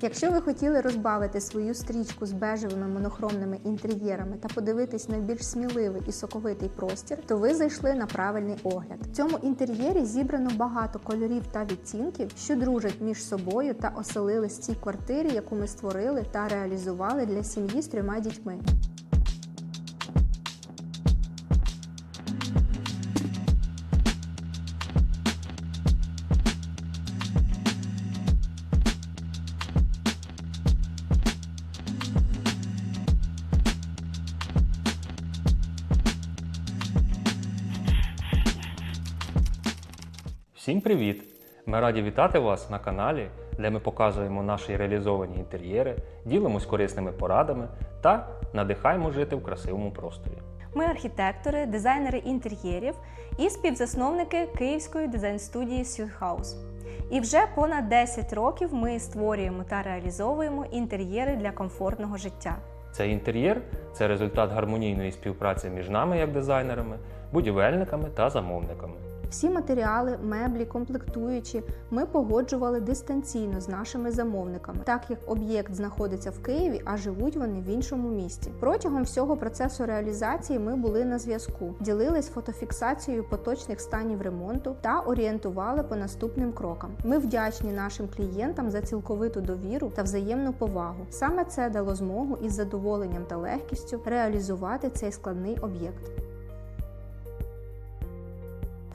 Якщо ви хотіли розбавити свою стрічку з бежевими монохромними інтер'єрами та подивитись на більш сміливий і соковитий простір, то ви зайшли на правильний огляд. В цьому інтер'єрі зібрано багато кольорів та відтінків, що дружать між собою та оселились в цій квартирі, яку ми створили та реалізували для сім'ї з трьома дітьми. Всім привіт! Ми раді вітати вас на каналі, де ми показуємо наші реалізовані інтер'єри, ділимось корисними порадами та надихаємо жити в красивому просторі. Ми архітектори, дизайнери інтер'єрів і співзасновники київської дизайн-студії Сюдхаус. І вже понад 10 років ми створюємо та реалізовуємо інтер'єри для комфортного життя. Цей інтер'єр це результат гармонійної співпраці між нами як дизайнерами, будівельниками та замовниками. Всі матеріали, меблі, комплектуючі ми погоджували дистанційно з нашими замовниками, так як об'єкт знаходиться в Києві, а живуть вони в іншому місті. Протягом всього процесу реалізації ми були на зв'язку, ділились фотофіксацією поточних станів ремонту та орієнтували по наступним крокам. Ми вдячні нашим клієнтам за цілковиту довіру та взаємну повагу. Саме це дало змогу із задоволенням та легкістю реалізувати цей складний об'єкт.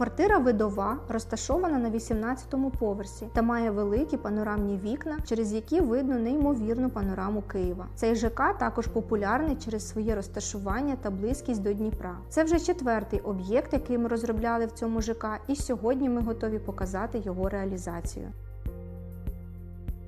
Квартира видова розташована на 18-му поверсі та має великі панорамні вікна, через які видно неймовірну панораму Києва. Цей ЖК також популярний через своє розташування та близькість до Дніпра. Це вже четвертий об'єкт, який ми розробляли в цьому ЖК, і сьогодні ми готові показати його реалізацію.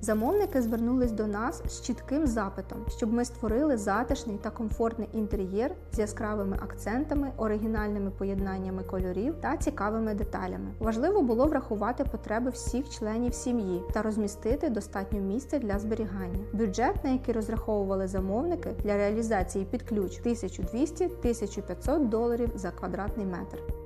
Замовники звернулись до нас з чітким запитом, щоб ми створили затишний та комфортний інтер'єр з яскравими акцентами, оригінальними поєднаннями кольорів та цікавими деталями. Важливо було врахувати потреби всіх членів сім'ї та розмістити достатньо місця для зберігання. Бюджет, на який розраховували замовники для реалізації під ключ 1200-1500 доларів за квадратний метр.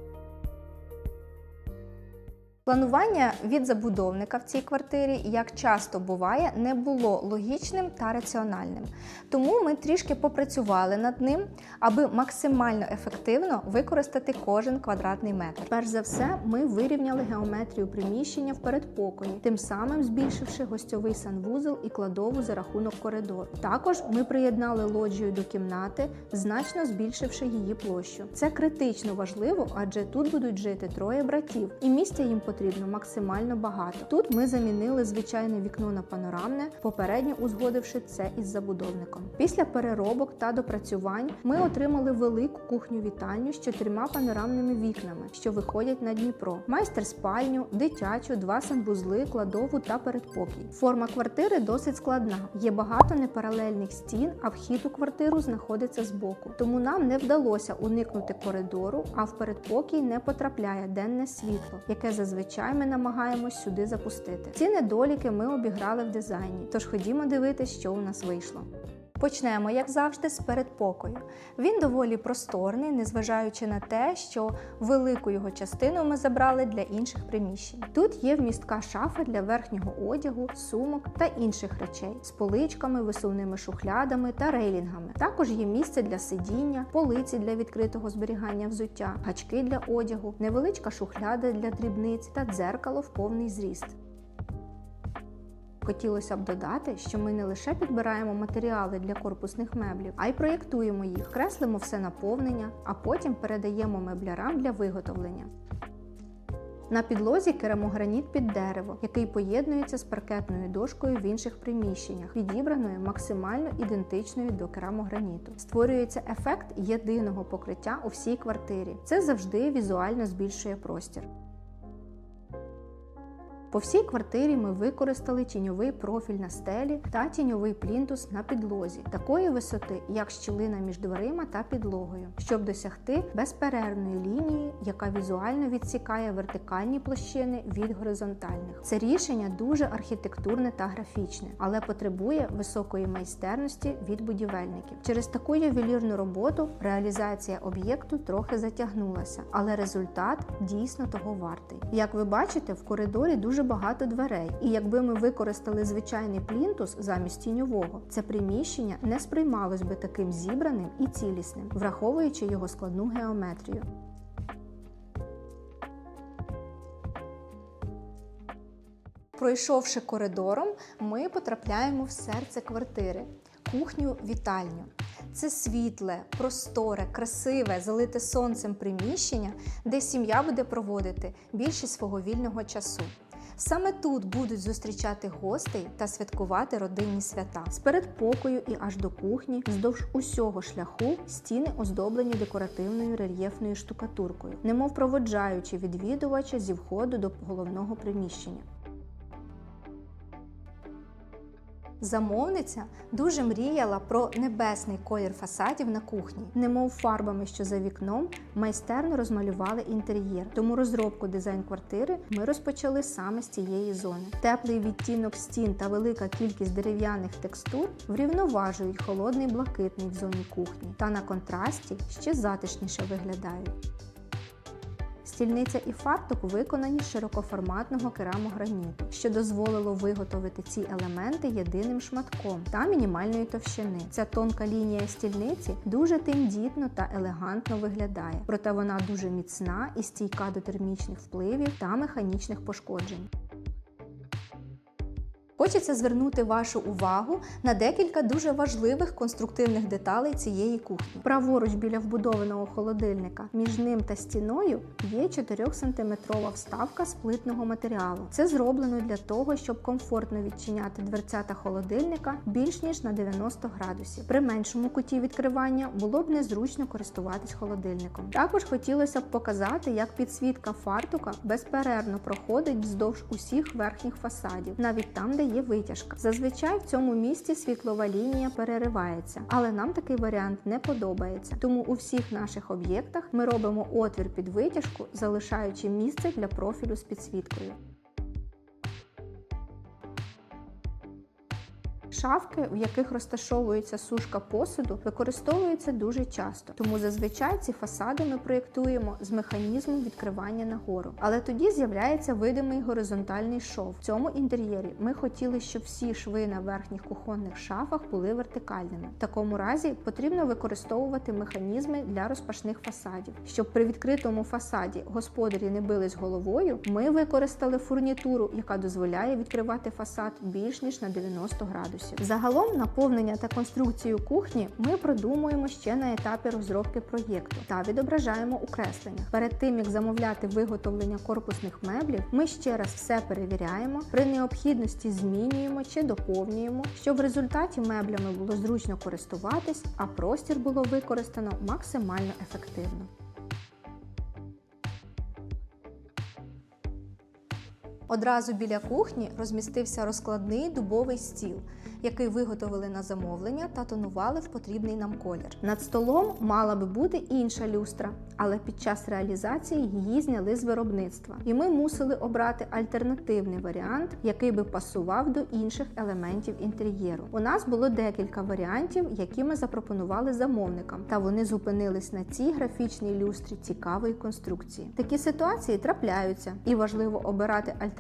Планування від забудовника в цій квартирі, як часто буває, не було логічним та раціональним. Тому ми трішки попрацювали над ним, аби максимально ефективно використати кожен квадратний метр. Перш за все, ми вирівняли геометрію приміщення в передпокої, тим самим збільшивши гостьовий санвузол і кладову за рахунок коридору. Також ми приєднали лоджію до кімнати, значно збільшивши її площу. Це критично важливо, адже тут будуть жити троє братів, і місця їм потрібно максимально багато. Тут ми замінили звичайне вікно на панорамне, попередньо узгодивши це із забудовником. Після переробок та допрацювань ми отримали велику кухню-вітальню з чотирма панорамними вікнами, що виходять на Дніпро, майстер-спальню, дитячу, два санвузли, кладову та передпокій. Форма квартири досить складна. Є багато непаралельних стін, а вхід у квартиру знаходиться збоку. Тому нам не вдалося уникнути коридору, а в передпокій не потрапляє денне світло, яке зазвичай ми намагаємось сюди запустити. Ці недоліки ми обіграли в дизайні. Тож ходімо дивитися, що у нас вийшло. Почнемо, як завжди, з передпокою. Він доволі просторний, незважаючи на те, що велику його частину ми забрали для інших приміщень. Тут є вмістка шафа для верхнього одягу, сумок та інших речей з поличками, висувними шухлядами та рейлінгами. Також є місце для сидіння, полиці для відкритого зберігання взуття, гачки для одягу, невеличка шухляда для дрібниць та дзеркало в повний зріст. Хотілося б додати, що ми не лише підбираємо матеріали для корпусних меблів, а й проєктуємо їх, креслимо все наповнення, а потім передаємо меблярам для виготовлення. На підлозі керамограніт під дерево, який поєднується з паркетною дошкою в інших приміщеннях, підібраною максимально ідентичною до керамограніту. Створюється ефект єдиного покриття у всій квартирі. Це завжди візуально збільшує простір. По всій квартирі ми використали тіньовий профіль на стелі та тіньовий плінтус на підлозі такої висоти, як щілина між дверима та підлогою, щоб досягти безперервної лінії, яка візуально відсікає вертикальні площини від горизонтальних. Це рішення дуже архітектурне та графічне, але потребує високої майстерності від будівельників. Через таку ювелірну роботу реалізація об'єкту трохи затягнулася, але результат дійсно того вартий. Як ви бачите, в коридорі дуже дуже багато дверей. І якби ми використали звичайний плінтус замість тіньового, це приміщення не сприймалось би таким зібраним і цілісним, враховуючи його складну геометрію. Пройшовши коридором, ми потрапляємо в серце квартири кухню вітальню. Це світле, просторе, красиве, залите сонцем приміщення, де сім'я буде проводити більшість свого вільного часу. Саме тут будуть зустрічати гостей та святкувати родинні свята. З передпокою і аж до кухні, вздовж усього шляху стіни оздоблені декоративною рельєфною штукатуркою, немов проводжаючи відвідувача зі входу до головного приміщення. Замовниця дуже мріяла про небесний колір фасадів на кухні, немов фарбами, що за вікном, майстерно розмалювали інтер'єр. Тому розробку дизайн квартири ми розпочали саме з цієї зони. Теплий відтінок стін та велика кількість дерев'яних текстур врівноважують холодний блакитний в зоні кухні, та на контрасті ще затишніше виглядають. Стільниця і фартук виконані з широкоформатного керамограніту, що дозволило виготовити ці елементи єдиним шматком та мінімальної товщини. Ця тонка лінія стільниці дуже тендітно та елегантно виглядає, проте вона дуже міцна і стійка до термічних впливів та механічних пошкоджень. Хочеться звернути вашу увагу на декілька дуже важливих конструктивних деталей цієї кухні. Праворуч біля вбудованого холодильника між ним та стіною є 4-сантиметрова вставка з плитного матеріалу. Це зроблено для того, щоб комфортно відчиняти дверцята холодильника більш ніж на 90 градусів. При меншому куті відкривання було б незручно користуватись холодильником. Також хотілося б показати, як підсвітка фартука безперервно проходить вздовж усіх верхніх фасадів, навіть там, де є витяжка. Зазвичай в цьому місці світлова лінія переривається, але нам такий варіант не подобається. Тому у всіх наших об'єктах ми робимо отвір під витяжку, залишаючи місце для профілю з підсвіткою. Шафки, в яких розташовується сушка посуду, використовуються дуже часто, тому зазвичай ці фасади ми проєктуємо з механізмом відкривання нагору. Але тоді з'являється видимий горизонтальний шов. В цьому інтер'єрі ми хотіли, щоб всі шви на верхніх кухонних шафах були вертикальними. В такому разі потрібно використовувати механізми для розпашних фасадів. Щоб при відкритому фасаді господарі не бились головою, ми використали фурнітуру, яка дозволяє відкривати фасад більш ніж на 90 градусів. Загалом наповнення та конструкцію кухні ми продумуємо ще на етапі розробки проєкту та відображаємо у кресленнях. Перед тим як замовляти виготовлення корпусних меблів, ми ще раз все перевіряємо, при необхідності змінюємо чи доповнюємо, щоб в результаті меблями було зручно користуватись, а простір було використано максимально ефективно. Одразу біля кухні розмістився розкладний дубовий стіл, який виготовили на замовлення та тонували в потрібний нам колір. Над столом мала би бути інша люстра, але під час реалізації її зняли з виробництва, і ми мусили обрати альтернативний варіант, який би пасував до інших елементів інтер'єру. У нас було декілька варіантів, які ми запропонували замовникам, та вони зупинились на цій графічній люстрі цікавої конструкції. Такі ситуації трапляються, і важливо обирати альтернативні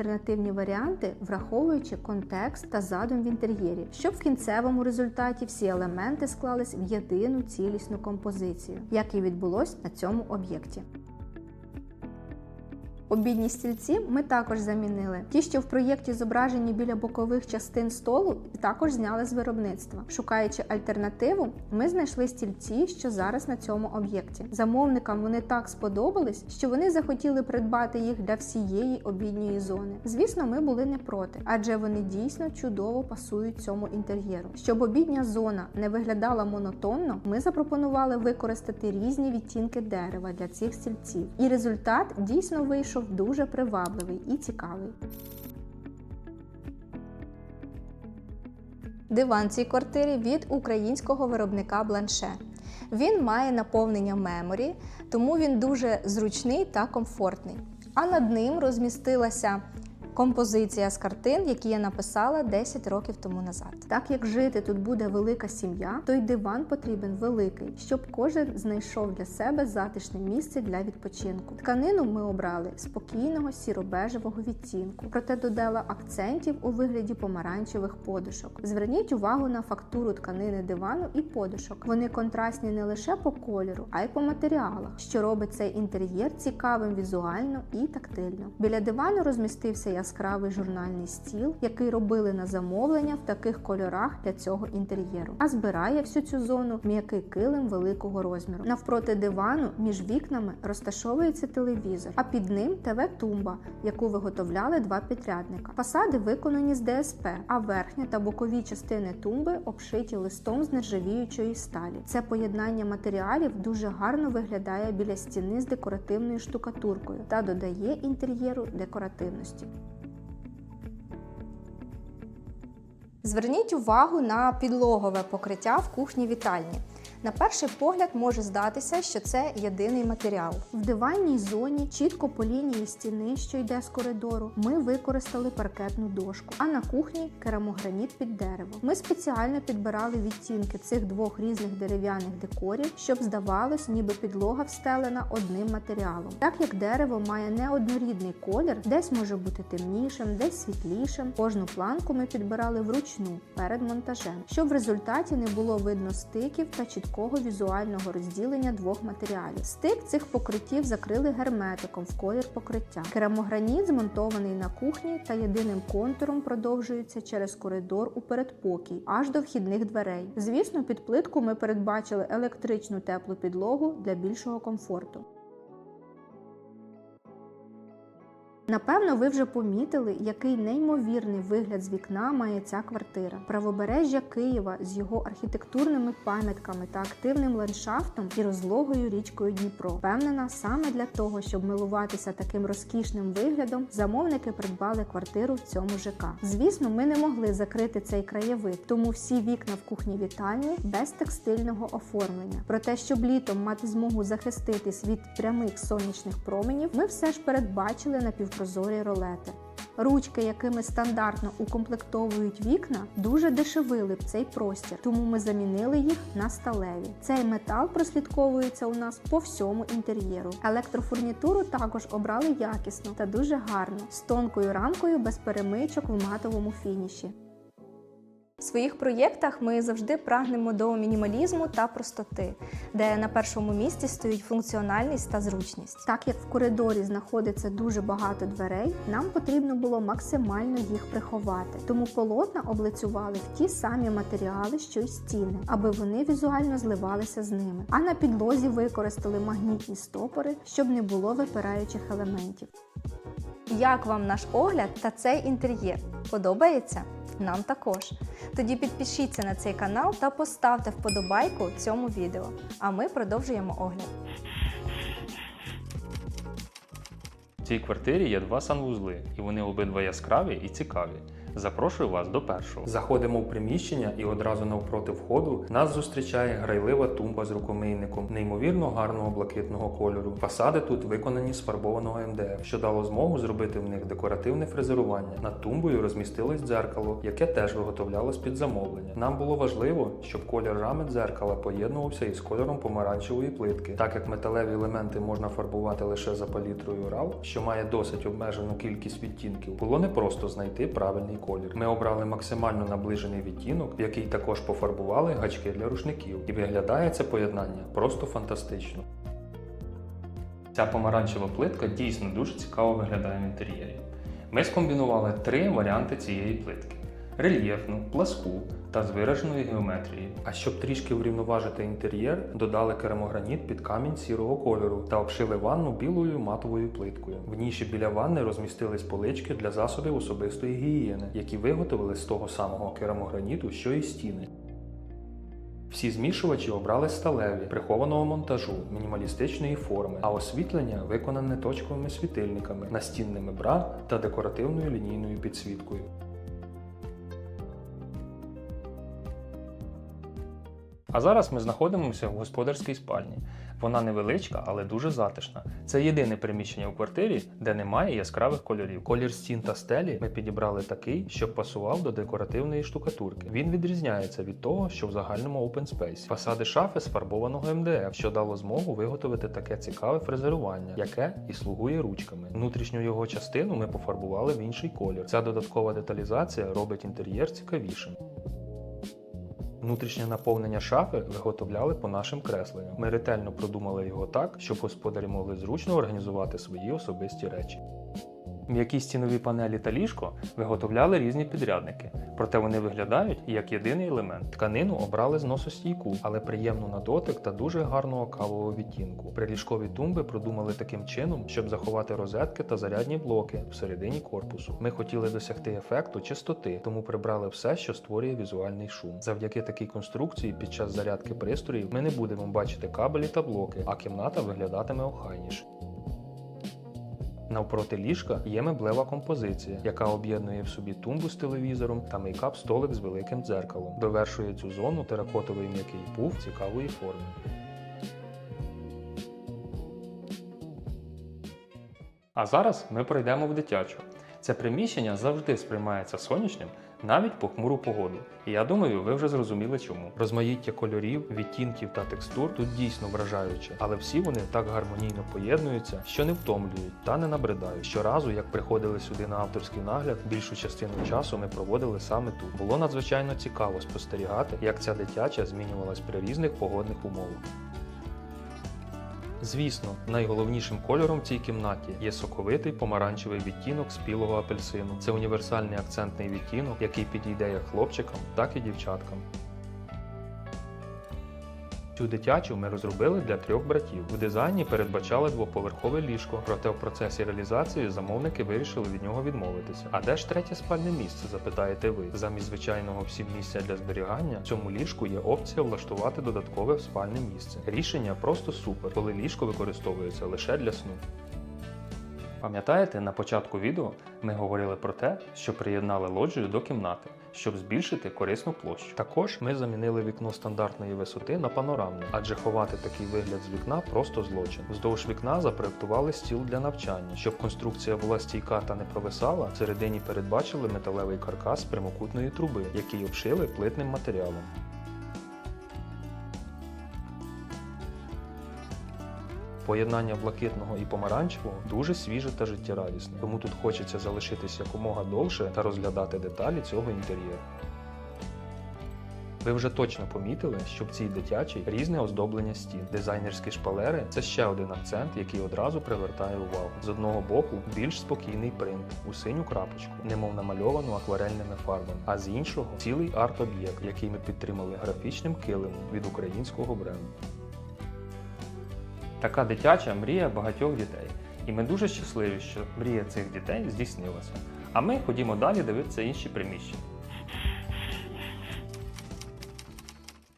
варіанти, враховуючи контекст та задум в інтер'єрі, щоб в кінцевому результаті всі елементи склались в єдину цілісну композицію, як і відбулось на цьому об'єкті. Обідні стільці ми також замінили. Ті, що в проєкті зображені біля бокових частин столу, також зняли з виробництва. Шукаючи альтернативу, ми знайшли стільці, що зараз на цьому об'єкті. Замовникам вони так сподобались, що вони захотіли придбати їх для всієї обідньої зони. Звісно, ми були не проти, адже вони дійсно чудово пасують цьому інтер'єру. Щоб обідня зона не виглядала монотонно, ми запропонували використати різні відтінки дерева для цих стільців. І результат дійсно вийшов дуже привабливий і цікавий. Диван цій квартирі від українського виробника Бланше. Він має наповнення меморі, тому він дуже зручний та комфортний. А над ним розмістилася композиція з картин, які я написала 10 років тому назад. Так як жити тут буде велика сім'я, то й диван потрібен великий, щоб кожен знайшов для себе затишне місце для відпочинку. Тканину ми обрали спокійного сіро-бежевого відтінку, проте додала акцентів у вигляді помаранчевих подушок. Зверніть увагу на фактуру тканини дивану і подушок. Вони контрастні не лише по кольору, а й по матеріалах, що робить цей інтер'єр цікавим візуально і тактильно. Біля дивану розмістився яскравий журнальний стіл, який робили на замовлення в таких кольорах для цього інтер'єру. А збирає всю цю зону м'який килим великого розміру. Навпроти дивану між вікнами розташовується телевізор, а під ним ТВ-тумба, яку виготовляли два підрядника. Фасади виконані з ДСП, а верхня та бокові частини тумби обшиті листом з нержавіючої сталі. Це поєднання матеріалів дуже гарно виглядає біля стіни з декоративною штукатуркою та додає інтер'єру декоративності. Зверніть увагу на підлогове покриття в кухні вітальні. На перший погляд може здатися, що це єдиний матеріал. В диванній зоні, чітко по лінії стіни, що йде з коридору, ми використали паркетну дошку, а на кухні керамограніт під дерево. Ми спеціально підбирали відтінки цих двох різних дерев'яних декорів, щоб здавалось, ніби підлога встелена одним матеріалом. Так як дерево має неоднорідний колір, десь може бути темнішим, десь світлішим. Кожну планку ми підбирали вручну перед монтажем, щоб в результаті не було видно стиків та чіткого візуального розділення двох матеріалів. Стик цих покриттів закрили герметиком в колір покриття. Керамограніт змонтований на кухні та єдиним контуром продовжується через коридор у передпокій аж до вхідних дверей. Звісно, під плитку ми передбачили електричну теплу підлогу для більшого комфорту. Напевно, ви вже помітили, який неймовірний вигляд з вікна має ця квартира. Правобережжя Києва з його архітектурними пам'ятками та активним ландшафтом і розлогою річкою Дніпро. Впевнена, саме для того, щоб милуватися таким розкішним виглядом, замовники придбали квартиру в цьому ЖК. Звісно, ми не могли закрити цей краєвид, тому всі вікна в кухні вітальні без текстильного оформлення. Проте, щоб літом мати змогу захиститись від прямих сонячних променів, ми все ж передбачили напівпрозорі ролети. Ручки, якими стандартно укомплектовують вікна, дуже дешевили б цей простір, тому ми замінили їх на сталеві. Цей метал прослідковується у нас по всьому інтер'єру. Електрофурнітуру також обрали якісно та дуже гарно, з тонкою рамкою без перемичок в матовому фініші. В своїх проєктах ми завжди прагнемо до мінімалізму та простоти, де на першому місці стоїть функціональність та зручність. Так як в коридорі знаходиться дуже багато дверей, нам потрібно було максимально їх приховати. Тому полотна облицювали в ті самі матеріали, що й стіни, аби вони візуально зливалися з ними. А на підлозі використали магнітні стопори, щоб не було випираючих елементів. Як вам наш огляд та цей інтер'єр? Подобається? Нам також. Тоді підпишіться на цей канал та поставте вподобайку цьому відео. А ми продовжуємо огляд. В цій квартирі є два санвузли, і вони обидва яскраві і цікаві. Запрошую вас до першого. Заходимо в приміщення, і одразу навпроти входу нас зустрічає грайлива тумба з рукомийником неймовірно гарного блакитного кольору. Фасади тут виконані з фарбованого МДФ, що дало змогу зробити в них декоративне фрезерування. Над тумбою розмістилось дзеркало, яке теж виготовлялось під замовлення. Нам було важливо, щоб колір рами дзеркала поєднувався із кольором помаранчевої плитки, так як металеві елементи можна фарбувати лише за палітрою RAW, що має досить обмежену кількість відтінків, було непросто знайти правильний колір. Ми обрали максимально наближений відтінок, в який також пофарбували гачки для рушників, і виглядає це поєднання просто фантастично. Ця помаранчева плитка дійсно дуже цікаво виглядає в інтер'єрі. Ми скомбінували три варіанти цієї плитки: рельєфну, пласку та з вираженою геометрією. А щоб трішки врівноважити інтер'єр, додали керамограніт під камінь сірого кольору та обшили ванну білою матовою плиткою. В ніші біля ванни розмістились полички для засобів особистої гігієни, які виготовили з того самого керамограніту, що і стіни. Всі змішувачі обрали сталеві, прихованого монтажу, мінімалістичної форми, а освітлення виконане точковими світильниками, настінними бра та декоративною лінійною підсвіткою. А зараз ми знаходимося в господарській спальні. Вона невеличка, але дуже затишна. Це єдине приміщення у квартирі, де немає яскравих кольорів. Колір стін та стелі ми підібрали такий, щоб пасував до декоративної штукатурки. Він відрізняється від того, що в загальному open space. Фасади шафи з фарбованого МДФ, що дало змогу виготовити таке цікаве фрезерування, яке і слугує ручками. Внутрішню його частину ми пофарбували в інший колір. Ця додаткова деталізація робить інтер'єр цікавішим. Внутрішнє наповнення шафи виготовляли по нашим кресленням. Ми ретельно продумали його так, щоб господарі могли зручно організувати свої особисті речі. М'які стінові панелі та ліжко виготовляли різні підрядники, проте вони виглядають як єдиний елемент. Тканину обрали зносостійку, але приємну на дотик та дуже гарного кавового відтінку. Приліжкові тумби продумали таким чином, щоб заховати розетки та зарядні блоки всередині корпусу. Ми хотіли досягти ефекту чистоти, тому прибрали все, що створює візуальний шум. Завдяки такій конструкції під час зарядки пристроїв ми не будемо бачити кабелі та блоки, а кімната виглядатиме охайніше. Навпроти ліжка є меблева композиція, яка об'єднує в собі тумбу з телевізором та мейкап-столик з великим дзеркалом. Довершує цю зону теракотовий м'який пуф цікавої форми. А зараз ми пройдемо в дитячу. Це приміщення завжди сприймається сонячним навіть по хмуру погоду. І я думаю, ви вже зрозуміли чому. Розмаїття кольорів, відтінків та текстур тут дійсно вражаюче, але всі вони так гармонійно поєднуються, що не втомлюють та не набридають. Щоразу, як приходили сюди на авторський нагляд, більшу частину часу ми проводили саме тут. Було надзвичайно цікаво спостерігати, як ця дитяча змінювалась при різних погодних умовах. Звісно, найголовнішим кольором в цій кімнаті є соковитий помаранчевий відтінок спілого апельсину. Це універсальний акцентний відтінок, який підійде як хлопчикам, так і дівчаткам. Цю дитячу ми розробили для трьох братів. В дизайні передбачали двоповерхове ліжко, проте в процесі реалізації замовники вирішили від нього відмовитися. А де ж третє спальне місце? запитаєте ви. Замість звичайного всім місця для зберігання, в цьому ліжку є опція влаштувати додаткове спальне місце. Рішення просто супер, коли ліжко використовується лише для сну. Пам'ятаєте, на початку відео ми говорили про те, що приєднали лоджію до кімнати, щоб збільшити корисну площу. Також ми замінили вікно стандартної висоти на панорамне, адже ховати такий вигляд з вікна просто злочин. Вздовж вікна запроектували стіл для навчання. Щоб конструкція була стійка та не провисала, всередині передбачили металевий каркас прямокутної труби, який обшили плитним матеріалом. Поєднання блакитного і помаранчевого дуже свіже та життєрадісне, тому тут хочеться залишитися якомога довше та розглядати деталі цього інтер'єру. Ви вже точно помітили, що в цій дитячій різне оздоблення стін. Дизайнерські шпалери це ще один акцент, який одразу привертає увагу. З одного боку більш спокійний принт у синю крапочку, немов намальовано акварельними фарбами, а з іншого цілий арт-об'єкт, який ми підтримали графічним килимом від українського бренду. Така дитяча мрія багатьох дітей. І ми дуже щасливі, що мрія цих дітей здійснилася. А ми ходімо далі дивитися інші приміщення.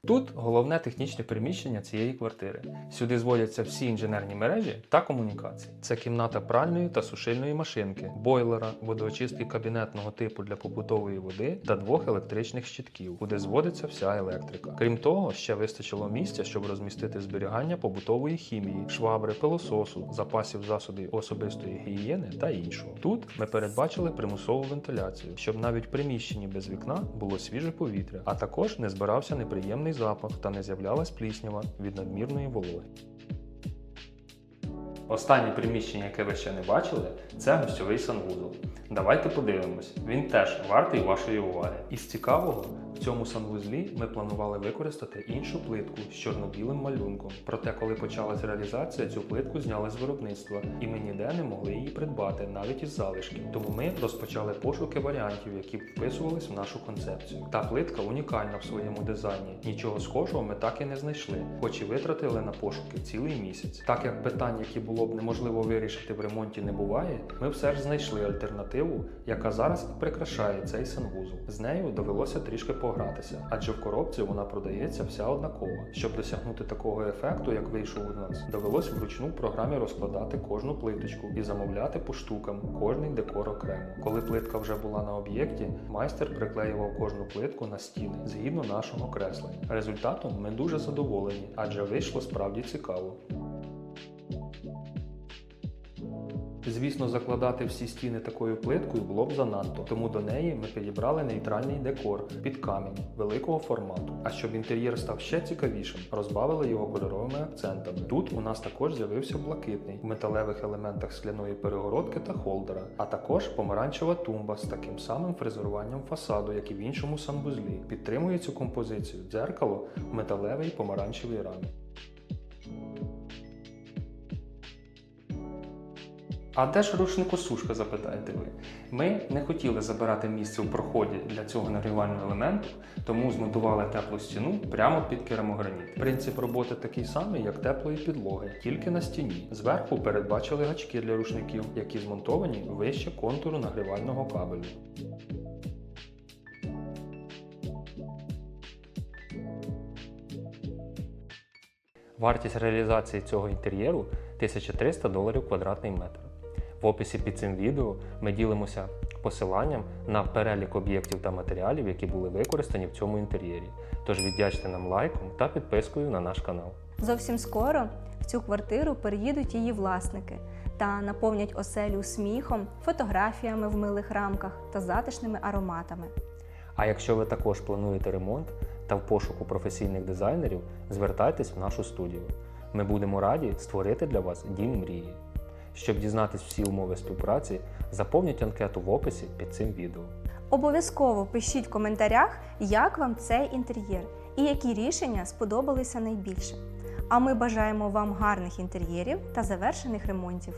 Тут головне технічне приміщення цієї квартири. Сюди зводяться всі інженерні мережі та комунікації. Це кімната пральної та сушильної машинки, бойлера, водоочистки кабінетного типу для побутової води та двох електричних щитків, куди зводиться вся електрика. Крім того, ще вистачило місця, щоб розмістити зберігання побутової хімії, швабри, пилососу, запасів засобів особистої гігієни та іншого. Тут ми передбачили примусову вентиляцію, щоб навіть приміщенні без вікна було свіже повітря, а також не збирався неприємний запах та не з'являлась пліснява від надмірної вологи. Останнє приміщення, яке ви ще не бачили, це гостьовий санвузол. Давайте подивимось, він теж вартий вашої уваги. Із цікавого, в цьому санвузлі ми планували використати іншу плитку з чорно-білим малюнком. Проте, коли почалась реалізація, цю плитку зняли з виробництва, і ми ніде не могли її придбати, навіть із залишків. Тому ми розпочали пошуки варіантів, які б вписувались в нашу концепцію. Та плитка унікальна в своєму дизайні. Нічого схожого ми так і не знайшли, хоч і витратили на пошуки цілий місяць. Так як питань, які було б неможливо вирішити в ремонті, не буває, ми все ж знайшли альтернативу декоративу, яка зараз і прикрашає цей санвузол. З нею довелося трішки погратися, адже в коробці вона продається вся однакова. Щоб досягнути такого ефекту, як вийшов у нас, довелось вручну програмі розкладати кожну плиточку і замовляти по штукам кожний декор окремо. Коли плитка вже була на об'єкті, майстер приклеював кожну плитку на стіни згідно нашого креслення. Результатом ми дуже задоволені, адже вийшло справді цікаво. Звісно, закладати всі стіни такою плиткою було б занадто, тому до неї ми підібрали нейтральний декор під камінь великого формату. А щоб інтер'єр став ще цікавішим, розбавили його кольоровими акцентами. Тут у нас також з'явився блакитний в металевих елементах скляної перегородки та холдера, а також помаранчева тумба з таким самим фрезеруванням фасаду, як і в іншому санвузлі. Підтримує цю композицію дзеркало в металевій помаранчевій рамі. А де ж рушникосушка, запитаєте ви? Ми не хотіли забирати місце у проході для цього нагрівального елементу, тому змонтували теплу стіну прямо під керамограніт. Принцип роботи такий самий, як теплої підлоги, тільки на стіні. Зверху передбачили гачки для рушників, які змонтовані вище контуру нагрівального кабелю. Вартість реалізації цього інтер'єру 1300 доларів квадратний метр. В описі під цим відео ми ділимося посиланням на перелік об'єктів та матеріалів, які були використані в цьому інтер'єрі. Тож віддячте нам лайком та підпискою на наш канал. Зовсім скоро в цю квартиру переїдуть її власники та наповнять оселю сміхом, фотографіями в милих рамках та затишними ароматами. А якщо ви також плануєте ремонт та в пошуку професійних дизайнерів, звертайтесь в нашу студію. Ми будемо раді створити для вас дім мрії. Щоб дізнатись всі умови співпраці, заповніть анкету в описі під цим відео. Обов'язково пишіть в коментарях, як вам цей інтер'єр і які рішення сподобалися найбільше. А ми бажаємо вам гарних інтер'єрів та завершених ремонтів.